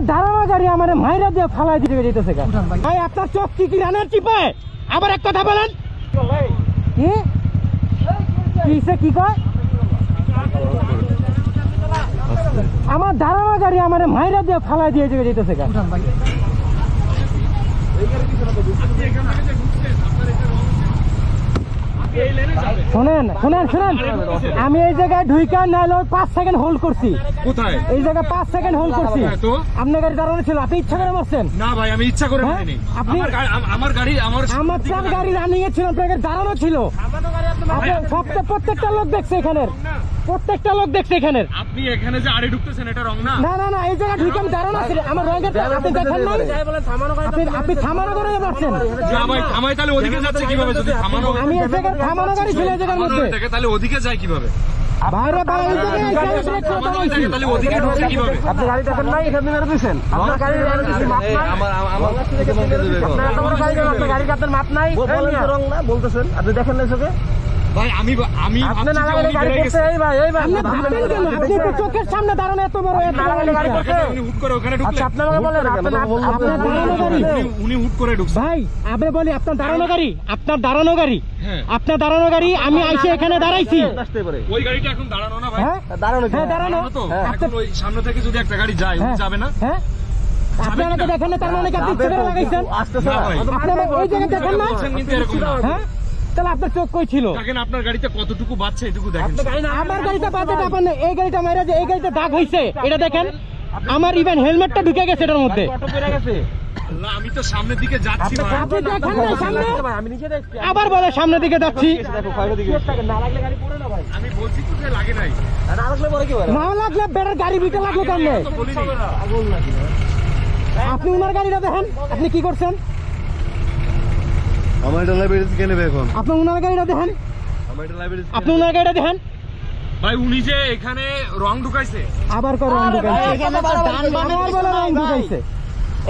আমার ধারণা গাড়ি আমার মাইরা দিয়ে ফালাই দিয়ে যেতেছে গা। ভাই। আপনার চোখ কি কি রানের চিপায় আবার এক কথা বলেন। কি? কিসে কি কয়? আমার ধারণা গাড়ি আমার মাইরা দিয়ে ফালাই দিয়ে যেতেছে গা। শোনেন শোনেন শোনেন। আমি এই জায়গায় ঢুইকা নাইলে পাঁচ সেকেন্ড হোল্ড করছি। কোথায়? এই জায়গায় পাঁচ সেকেন্ড হোল্ড করছি? আপনার গাড়ি দাঁড়ানো ছিল আপনি ইচ্ছা করে মারছেন? না ভাই আমি ইচ্ছা করে হ্যাঁ? মারিনি। আপনি- আমার গাড়ি- আমার গাড়ি আমার আমার চার গাড়ি রানিং এ ছিল আপনার গাড়ি দাঁড়ানো ছিল। আপনার সবটা প্রত্যেকটা লোক দেখছে এখানের। প্রত্যেকটা লোক দেখছে এখানের। আপনি এখানে যে আড়ে ঢুকতেছেন এটা রং না? না না না এই জায়গায় ঢুকে আমি দাঁড়ানো ছিল। আমার রঙের আপনি দেখেন নাই। আপনি আপনি থামানো করে পারছেন না ভাই থামাই তাহলে ওদিকে যাচ্ছে কীভাবে যদি থামানো। আমি এই জায়গায় থামানো গাড়ি ফেলে জায়গার মধ্যে তাহলে ওদিকে যায় কীভাবে। থাকে আপনি গাড়ি দেখেন নাই এখানে মেরে দিয়েছেন আপনার গাড়ি মাপ নাই আমার আমার আপনার গাড়ি আপনার মাপ নাই রং না বলতেছেন আপনি দেখেন না চোখে ভাই আমি আমি আপনি ভাবছি যে গাড়ি বেড়ে এই ভাই এই ভাই। আপনি ভাববেন কেন? আপনি তো চোখের সামনে দাঁড়ানো এত বড় এত বড় গাড়ি গাড়িটা। করছে। হুট করে ওখানে ঢুকলেন। আচ্ছা আপনি আমাকে বলেন আপনি আপনার দাঁড়ানো গাড়ি উনি- উনি হুট করে ঢুকছে ভাই আপনি বলি আপনার দাঁড়ানো গাড়ি আপনার দাঁড়ানো গাড়ি। হ্যাঁ। আপনার দাঁড়ানো গাড়ি আমি আইসে এখানে দাঁড়াইছি। ওই গাড়িটা এখন দাঁড়ানো না ভাই। হ্যাঁ? দাঁড়ানো হ্যাঁ দাঁড়ানো। দাঁড়ানো তো। হ্যাঁ। এখন ওই সামনে থেকে যদি একটা গাড়ি যায়। যাবে না? আপনি আমাকে দেখেন না তার মানে আপনি ইচ্ছে করে লাগাইছেন? আপনি ওই জায়গায় দেখেন না? কিন্তু এরকম না। হ্যাঁ? তাহলে আপনার চোখ কই ছিল? দেখেন আপনার গাড়িতে কতটুকু বাচ্চা এটুকু দেখেন আমার গাড়িটা বাদে আপনার এই গাড়িটা মাইরা যে এই গাড়িটা দাগ হইছে এটা দেখেন আমার ইভেন হেলমেটটা ঢুকে গেছে এটার মধ্যে। অটো পেরে গেছে? আল্লাহ, আমি তো সামনের দিকে যাচ্ছি ভাই। আপনি দেখেন না সামনে ভাই আমি নিজে দেখছি। আবার বলে সামনের দিকে যাচ্ছি। দেখো ফাইভের দিকে না লাগলে গাড়ি পড়ে না ভাই। আমি বলছি তো লাগে নাই। না লাগলে পরে কি না লাগলে বেড়ার গাড়ি বিটে লাগল কেমনে? তো বলিনি। আগুন লাগে আপনি উনার গাড়িটা দেখেন আপনি কি করছেন? আমার এটা লাইব্রেরি কে নেবে এখন। আপনি উনার গাড়িটা দেখেন। আমার এটা লাইব্রেরি আপনি উনার গাড়িটা দেখেন। ভাই উনি যে এখানে রং ঢুকাইছে। আবার করে রং ঢুকাইছে। এখানে তো ডান বলে রং ঢুকাইছে।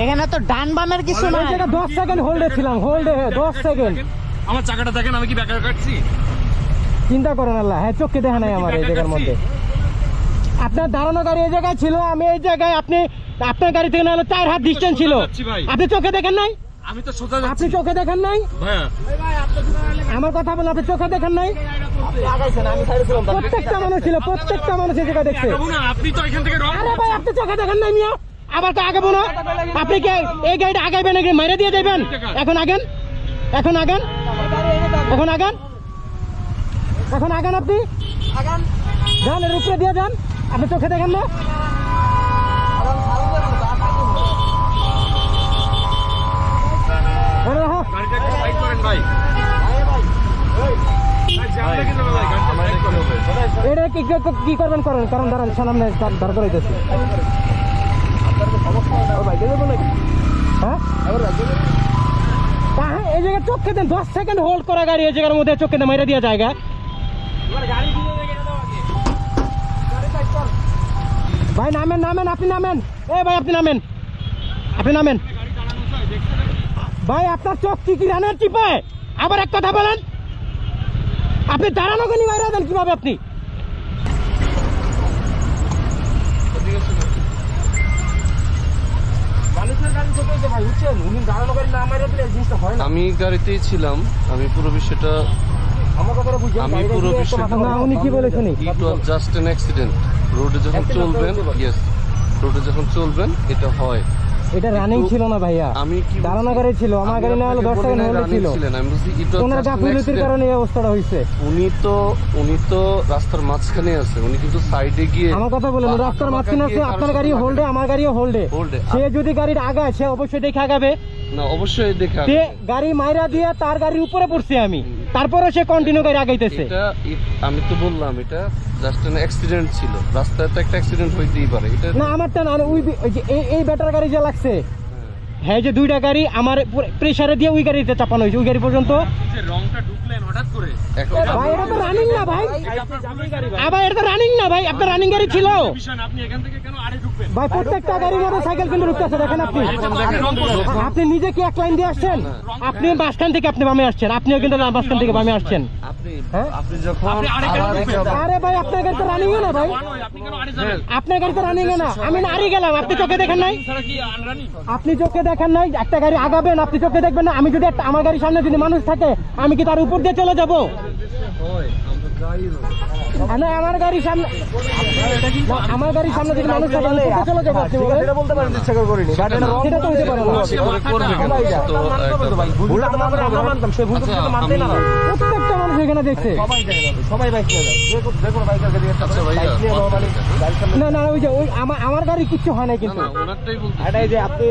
এখানে তো ডান বামের কিছু নাই। জায়গা দশ সেকেন্ড হোল্ডে ছিলাম হোল্ডে দশ সেকেন্ড আমার চাকাটা দেখেন আমি কি ব্যাকা কাটছি? চিন্তা করেন আল্লাহ হ্যাঁ চোখে দেখে নাই আমার এই জায়গার মধ্যে। আপনার দাঁড়ানো গাড়ি এই জায়গায় ছিল আমি এই জায়গায় আপনি আপনার গাড়ি থেকে না হলো চার হাত ডিস্টেন্স ছিল। আপনি চোখে দেখেন নাই? আমি তো সোজা আপনি চোখে দেখেন নাই? আমার কথা বলেন আপনি চোখে দেখেন নাই? লাগাইছেন আমি সাইডে ছিলাম তাহলে প্রত্যেকটা মানুষ ছিল প্রত্যেকটা মানুষ এই দেখছে। আপনি তো এখান থেকে রং আরে ভাই আপনি চোখে দেখেন নাই মিয়া? আবার তো আগাবো না। আপনি কি? এই গাড়িটা আগাইবেন নাকি মেরে দিয়ে দেবেন। এখন আগেন। এখন আগেন। এখন আগেন। এখন আগেন আপনি। যান এর উপরে দিয়ে যান। আপনি চোখে দেখেন না? এটা কি কি- করবেন? করেন কারণ দাঁড়ান সামনে দাঁড় করাইতেছি হ্যাঁ? তা হ্যাঁ, এই জায়গায় চোখে দেন দশ সেকেন্ড হোল্ড করা গাড়ি এই জায়গার মধ্যে চোখে দেন মেরে দিয়ে জায়গা ভাই নামেন নামেন আপনি নামেন। এ ভাই আপনি নামেন। আপনি নামেন। ভাই আপনার চোখ কি কি রানের চিপায় আবার এক কথা বলেন। আপনি দাঁড়ানো কেন বাইরে দেন কীভাবে আপনি? আমি গাড়িতেই ছিলাম আমি পুরো বিষয়টা আমি পুরো বিষয়টা- উনি কি বলে it was just an accident রোডে যখন চলবেন ইয়েস রোডে যখন চলবেন এটা হয়। এটা রানিং ছিল না ভাইয়া। আমি কি দাঁড়ানো গাড়ি ছিল আমার গাড়ি না হলো দশ সেকেন্ড না ছিল। ওনার গাফিলতির কারণে এই অবস্থাটা হয়েছে। উনি তো উনি তো রাস্তার মাঝখানে আছে উনি কিন্তু সাইডে গিয়ে আমার কথা বলেন রাস্তার মাঝখানে আছে আপনার গাড়ি হোল্ডে আমার গাড়িও হোল্ডে সে যদি গাড়ির আগায় সে অবশ্যই দেখে আগাবে। না অবশ্যই দেখা গাড়ি মাইরা দিয়ে তার গাড়ির উপরে পড়ছি আমি। তারপরে সে কন্টিনিউ করে আগাইতেছে। এটা আমি তো বললাম এটা জাস্ট এন অ্যাক্সিডেন্ট ছিল। রাস্তায় তো একটা অ্যাক্সিডেন্ট হইতেই পারে। এটা না আমারটা না ওই এই ব্যাটার গাড়ি যা লাগছে হ্যাঁ যে দুইটা গাড়ি আমার প্রেসারে দিয়ে ওই গাড়িতে চাপানো হয়েছে ওই গাড়ি পর্যন্ত। যে রংটা ঢুকলেন হঠাৎ করে? এখন ভাই এটা তো রানিং না ভাই। আপনার। আবার এটা রানিং না ভাই আপনার রানিং গাড়ি ছিল। আপনি এখান থেকে কেন আড়ে ঢুকবেন? ভাই প্রত্যেকটা গাড়ি কিন্তু ঢুকতেছে দেখেন আপনি। নিজে কি এক লাইন দিয়ে আসছেন? আপনি মাঝখান থেকে আপনি বামে আসছেন আপনিও কিন্তু মাঝখান থেকে বামে আসছেন। আপনি হ্যাঁ? আরে ভাই আপনার গাড়ি তো রানিং না ভাই। আপনার গাড়ি তো রানিং না। আমি নাড়ি গেলাম আপনি চোখে দেখেন নাই। আপনি চোখে দেখেন নাই একটা গাড়ি আগাবেন আপনি চোখে দেখবেন না আমি যদি একটা আমার গাড়ির সামনে যদি মানুষ থাকে আমি কি তার উপর দিয়ে চলে যাব না, আমার গাড়ির সামনে আমার গাড়ির সামনে যদি মানুষ থাকে আমি চলে যাব আপনি বলেন? সেটা বলতে পারেন ইচ্ছা করে করিনি গাড়িটা রং সেটা তো পারে না আমরা মানতাম আচ্ছা, মানুষ এখানে দেখছে। সবাই বাইক নিয়ে যাবে। আচ্ছা না না ওই যে ওই আমার আমার গাড়ি কিচ্ছু হয় নাই না, কিন্তু। না, এটাই যে আপনি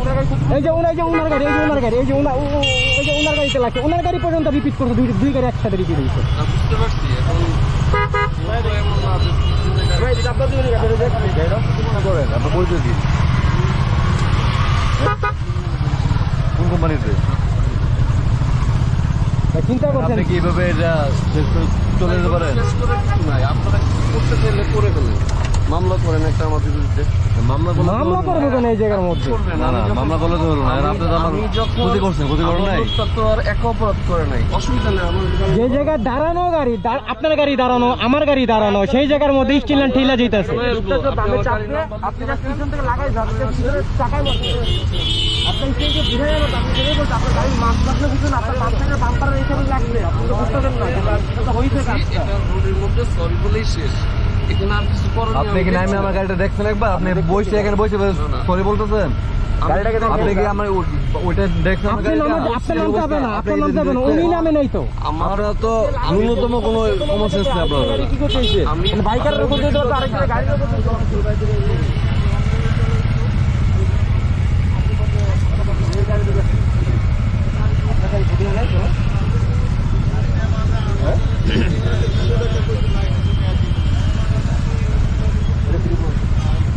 ওনার এই যে ওনার যে ওনার গাড়ি এই যে ওনার গাড়ি এই যে ওনার ও- ও- যে ওনার গাড়িতে লাগছে। ওনার গাড়ি পর্যন্ত রিপিট করছে দুই দুই গাড়ি একসাথে রিপিট হয়েছে। বুঝতে পারছি, এখন ও তো এমন না যে দুজনে গাড়ি- ভাই এটা আপনার দিবেন গাড়ি দেখুন গাড়িটা কি করেন? আপনার পরিচয় কি কোন কোম্পানিতে চিন্তা করছেন আপনি কি এইভাবে এটা চলে যেতে পারেন? শেষ করে কিছু নাই, আপনারা করতে চাইলে করে ফেলেন। মামলা করেন একটা আমাদের বিরুদ্ধে। মামলা করলে মামলা করব কেন এই জায়গার মধ্যে? না না মামলা করলে তো হলো না। আর আপনি তো আমার ক্ষতি করছেন ক্ষতি করেন নাই। তো আর এক অপরাধ করে নাই। অসুবিধা নেই যে জায়গায় দাঁড়ানো গাড়ি আপনার গাড়ি দাঁড়ানো আমার গাড়ি দাঁড়ানো সেই জায়গার মধ্যে স্টিল ঠেলা আপনি পিছন থেকে লাগাই যান চাকায় বসে। আপনি স্টেজে বুঝে যাবেন আপনি যেটাই বলছেন আপনার গাড়ির মাছ লাগলে বুঝুন আপনার মাছ থেকে বাম্পারের এইখানে লাগছে আপনি তো বুঝতে পারেন না এটা এটা হয়েছে কাজটা এটা রোডের মধ্যে বলেই শেষ এখানে আর কিছু করার আপনি কি নামে আমার গাড়িটা দেখছেন একবার? আপনি বসে এখানে বসে সরি বলতেছেন। আপনি কি আমার ওইটা দেখছেন আমার তো। আমার আমরা তো ন্যূনতম কোনো কমন সেন্স নেই আপনার। কি করতে হয়েছে আমি বাইকারের উপর দিয়ে আরেকটা গাড়ির উপর দিয়ে